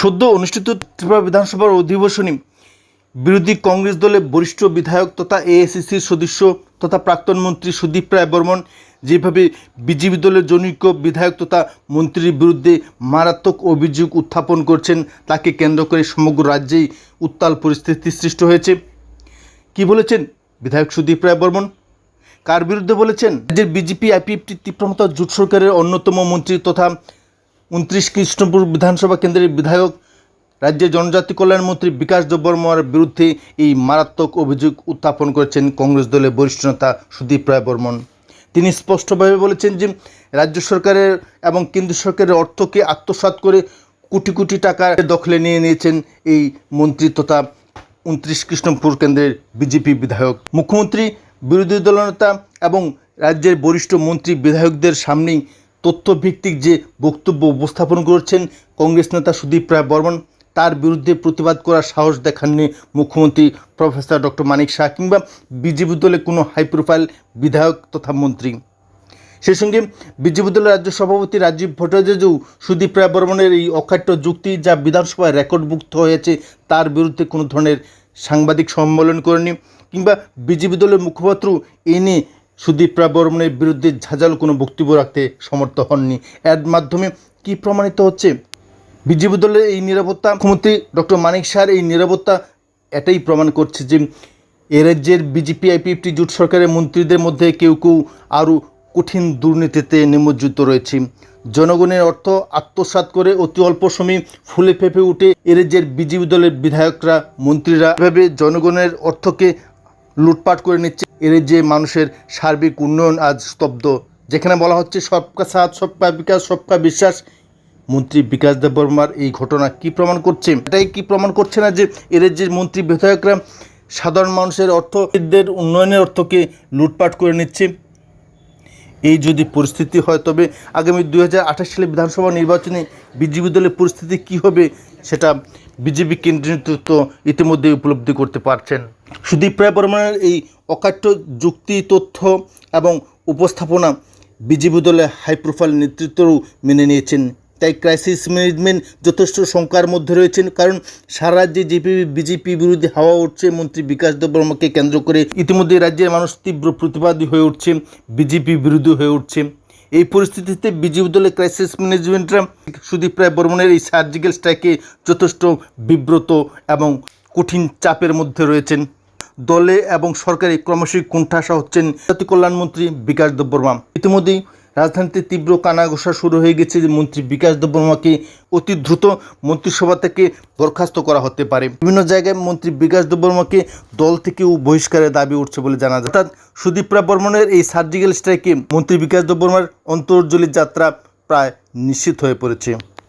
সদ্য অনুষ্ঠিত ত্রিপুরা বিধানসভার অধিবেশনে বিরোধী কংগ্রেস দলের বরিষ্ঠ বিধায়ক তথা এএসিসির সদস্য তথা প্রাক্তন মন্ত্রী সুদীপ রায় বর্মন, যেভাবে বিজেপি দলের জনৈক বিধায়ক তথা মন্ত্রীর বিরুদ্ধে মারাত্মক অভিযোগ উত্থাপন করছেন, তাকে কেন্দ্র করে সমগ্র রাজ্যেই উত্তাল পরিস্থিতি সৃষ্টি হয়েছে। কি বলেছেন বিধায়ক সুদীপ রায় বর্মন? কার বিরুদ্ধে বলেছেন? রাজ্যের বিজেপি আইপিএফটি তীব্রমতা জোট সরকারের অন্যতম মন্ত্রী তথা উনত্রিশ কৃষ্ণপুর বিধানসভা কেন্দ্রের বিধায়ক রাজ্যের জনজাতি কল্যাণ মন্ত্রী বিকাশ দেববর্মার বিরুদ্ধে এই মারাত্মক অভিযোগ উত্থাপন করেছেন কংগ্রেস দলের বরিষ্ঠ নেতা সুদীপ রায় বর্মন। তিনি স্পষ্টভাবে বলেছেন যে, রাজ্য সরকারের এবং কেন্দ্র সরকারের অর্থকে আত্মসাৎ করে কোটি কোটি টাকা দখলে নিয়ে নিয়েছেন এই মন্ত্রী তথা উনত্রিশ কৃষ্ণপুর কেন্দ্রের বিজেপি বিধায়ক। মুখ্যমন্ত্রী, বিরোধী দলনেতা এবং রাজ্যের বরিষ্ঠ মন্ত্রী বিধায়কদের সামনেই তথ্যভিত্তিক যে বক্তব্য উপস্থাপন করেছেন কংগ্রেস নেতা সুদীপ রায় বর্মন, তার বিরুদ্ধে প্রতিবাদ করার সাহস দেখাননি মুখ্যমন্ত্রী প্রফেসর ডক্টর মানিক শাহ কিংবা বিজেপি দলের কোনো হাই প্রোফাইল বিধায়ক তথা মন্ত্রী। সেই সঙ্গে বিজেপি দলের রাজ্য সভাপতি রাজীব ভট্টাচার্যও সুদীপ রায় বর্মনের এই অখাট্য যুক্তি যা বিধানসভায় রেকর্ডভুক্ত হয়েছে, তার বিরুদ্ধে কোনো ধরনের সাংবাদিক সম্মেলন করেনি কিংবা বিজেপি দলের মুখপাত্র এ নিয়ে সুদীপ রায় বর্মনের বিরুদ্ধে ঝাঁঝালো কোনো বক্তব্য রাখতে সমর্থ হননি। এর মাধ্যমে কি প্রমাণিত হচ্ছে? বিজেপি দলের এই নিরাপত্তা মুখ্যমন্ত্রী ডক্টর মানিক শাহর এই নিরাপত্তা এটাই প্রমাণ করছে যে এ রাজ্যের বিজেপি, আইপিএফটি, জোট সরকারের মন্ত্রীদের মধ্যে কেউ কেউ আরও কঠিন দুর্নীতিতে নিমজ্জিত রয়েছে। জনগণের অর্থ আত্মসাৎ করে অতি অল্প সময়ে ফুলে ফেঁপে উঠে এ রাজ্যের বিজেপি দলের বিধায়করা, মন্ত্রীরা এভাবে জনগণের অর্থকে লুটপাট করে নিচ্ছে। এর যে মানুষের সার্বিক উন্নয়ন আজ স্তব্ধ, যেখানে বলা হচ্ছে সবকা সাথ, সবকা বিকাশ, সবকা বিশ্বাস। মন্ত্রী বিকাশ দেব বর্মার এই ঘটনা কি প্রমাণ করছে? এটাই কি প্রমাণ করছে না যে এর যে মন্ত্রী বিধায়করা সাধারণ মানুষের অর্থদের উন্নয়নের অর্থকে লুটপাট করে নিচ্ছে? এই যদি পরিস্থিতি হয়, তবে আগামী দুই হাজার আঠাশ সালে বিধানসভা নির্বাচনে বিজেপি দলের পরিস্থিতি কি হবে, সেটা বিজেপি কেন্দ্রীয় নেতৃত্ব ইতিমধ্যে উপলব্ধি করতে পারছেন। সুদীপ রায় বর্মনের এই অকাট্য যুক্তি, তথ্য এবং উপস্থাপনা বিজেপি দলের হাই প্রোফাইল নেতৃত্বও মেনে নিয়েছেন তাই ক্রাইসিস ম্যানেজমেন্ট যথেষ্ট শঙ্কার মধ্যে রয়েছেন। কারণ সারা রাজ্যে জেপি বিজেপি বিরোধী হাওয়া উঠছে। মন্ত্রী বিকাশ দেববর্মাকে কেন্দ্র করে ইতিমধ্যে রাজ্যের মানুষ তীব্র প্রতিবাদী হয়ে উঠছে। বিজেপি বিরোধী হয়ে উঠছে। এই পরিস্থিতিতে বিজেপি দলের ক্রাইসিস ম্যানেজমেন্টরা সুদীপ রায় বর্মনের এই সার্জিক্যাল স্ট্রাইকে যথেষ্ট বিব্রত এবং কঠিন চাপের মধ্যে রয়েছেন। দলে এবং সরকারি ক্রমশই কুণ্ঠাসা হচ্ছেন জাতীয় কল্যাণমন্ত্রী বিকাশ দেববর্মা। ইতিমধ্যেই রাজধানীতে তীব্র কানাঘোষা শুরু হয়ে গেছে। যে মন্ত্রী বিকাশ দেববর্মাকে অতি দ্রুত মন্ত্রিসভা থেকে বরখাস্ত করা হতে পারে। বিভিন্ন জায়গায় মন্ত্রী বিকাশ দেববর্মাকে দল থেকেও বহিষ্কারের দাবি উঠছে বলে জানা যায়। অর্থাৎ সুদীপরা বর্মনের এই সার্জিক্যাল স্ট্রাইকে মন্ত্রী বিকাশ দেববর্মার অন্তর্জলির যাত্রা প্রায় নিশ্চিত হয়ে পড়েছে।